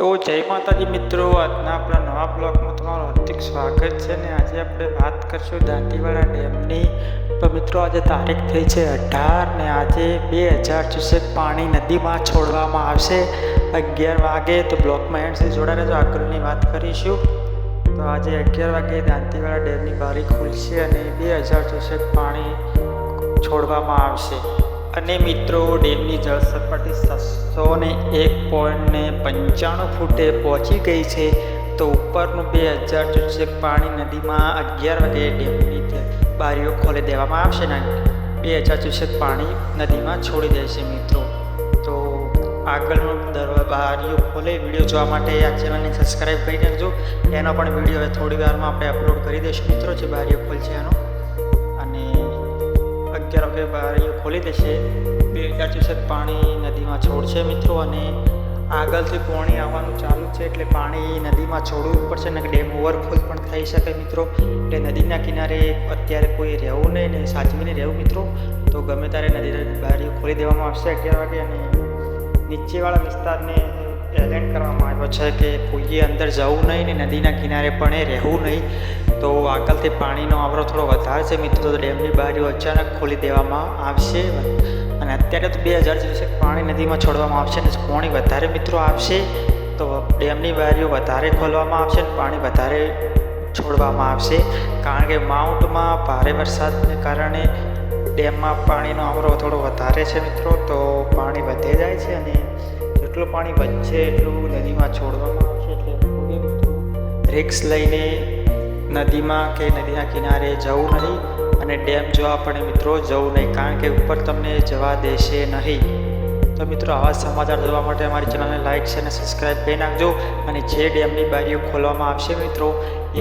તો જય માતાજી મિત્રો, આજના આપણા નવા બ્લોગમાં તમારું હાર્દિક સ્વાગત છે ને આજે આપણે વાત કરશું દાંતીવાડા ડેમની. તો મિત્રો, આજે તારીખ થઈ છે અઢાર ને આજે બે હજાર ચુસેક પાણી નદીમાં છોડવામાં આવશે. અગિયાર વાગે તો બ્લોકમાં એન્ડ સુધી જોડાઈ રહેજો. આગળની વાત કરીશું. તો આજે અગિયાર વાગે દાંતીવાડા ડેમની બારી ખુલશે અને બે હજાર ચુસેક પાણી છોડવામાં આવશે. અને મિત્રો, ડેમની જળ સપાટી સાતસો ને એક પોઈન્ટ ને પંચાણું ફૂટે પહોંચી ગઈ છે. તો ઉપરનું બે હજાર ક્યુસેક પાણી નદીમાં અગિયાર વાગે ડેમની બારીઓ ખોલી દેવામાં આવશે ને? બે હજાર ક્યુસેક પાણી નદીમાં છોડી દેશે મિત્રો. તો આગળનું દરવા બારીઓ ખોલે વીડિયો જોવા માટે આ ચેનલને સબસ્ક્રાઈબ કરી નાખજો. એનો પણ વીડિયો હવે થોડી વારમાં આપણે અપલોડ કરી દઈશું મિત્રો, જે બારીઓ ખોલશે એનો. વાગે બારીઓ ખોલી દેશે. બે હજાર ચોસઠ પાણી નદીમાં છોડશે મિત્રો અને આગળથી પોણી આવવાનું ચાલુ છે એટલે પાણી નદીમાં છોડવું પડશે ને ડેમ ઓવરફોલ પણ થઈ શકે મિત્રો. એટલે નદીના કિનારે અત્યારે કોઈ રહેવું નહીં ને સાચવીને રહેવું મિત્રો. તો ગમે ત્યારે નદીના બારીઓ ખોલી દેવામાં આવશે અગિયાર વાગે અને નીચેવાળા વિસ્તારને એલર્ટ કરવામાં આવ્યો છે કે કોઈએ અંદર જવું નહીં ને નદીના કિનારે પણ એ રહેવું નહીં. તો આગળથી પાણીનો આવરો થોડો વધારે છે મિત્રો. તો ડેમની બારીઓ અચાનક ખોલી દેવામાં આવશે. અને અત્યારે તો બે હજાર દિવસે પાણી નદીમાં છોડવામાં આવશે અને પાણી વધારે મિત્રો આવશે. તો ડેમની બારીઓ વધારે ખોલવામાં આવશે અને પાણી વધારે છોડવામાં આવશે. કારણ કે માઉન્ટમાં ભારે વરસાદને કારણે ડેમમાં પાણીનો આવરો થોડો વધારે છે મિત્રો. તો પાણી વધે જાય છે અને જેટલું પાણી વધશે એટલું નદીમાં છોડવામાં આવશે એટલે રિક્સ લઈને નદીમાં કે નદીના કિનારે જવું નહીં અને ડેમ જોવા પણ મિત્રો જવું નહીં. કારણ કે ઉપર તમને જવા દેશે નહીં. તો મિત્રો, આવા સમાચાર જોવા માટે અમારી ચેનલને લાઇક છે અને સબસ્ક્રાઈબ કરી નાખજો. અને જે ડેમની બારીઓ ખોલવામાં આવશે મિત્રો,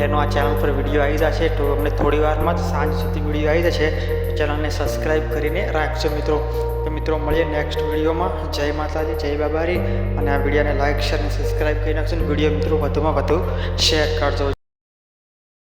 એનો આ ચેનલ પર વીડિયો આવી જશે તો અમને થોડી વારમાં જ સાંજ સુધી વીડિયો આવી જશે. ચેનલને સબસ્ક્રાઈબ કરીને રાખજો મિત્રો. તો મિત્રો, મળીએ નેક્સ્ટ વિડીયોમાં જય માતાજી, જય બાબારી. અને આ વિડીયોને લાઇક શેર અને સબસ્ક્રાઈબ કરી નાખજો. અને વીડિયો મિત્રો વધુમાં વધુ શેર કરજો.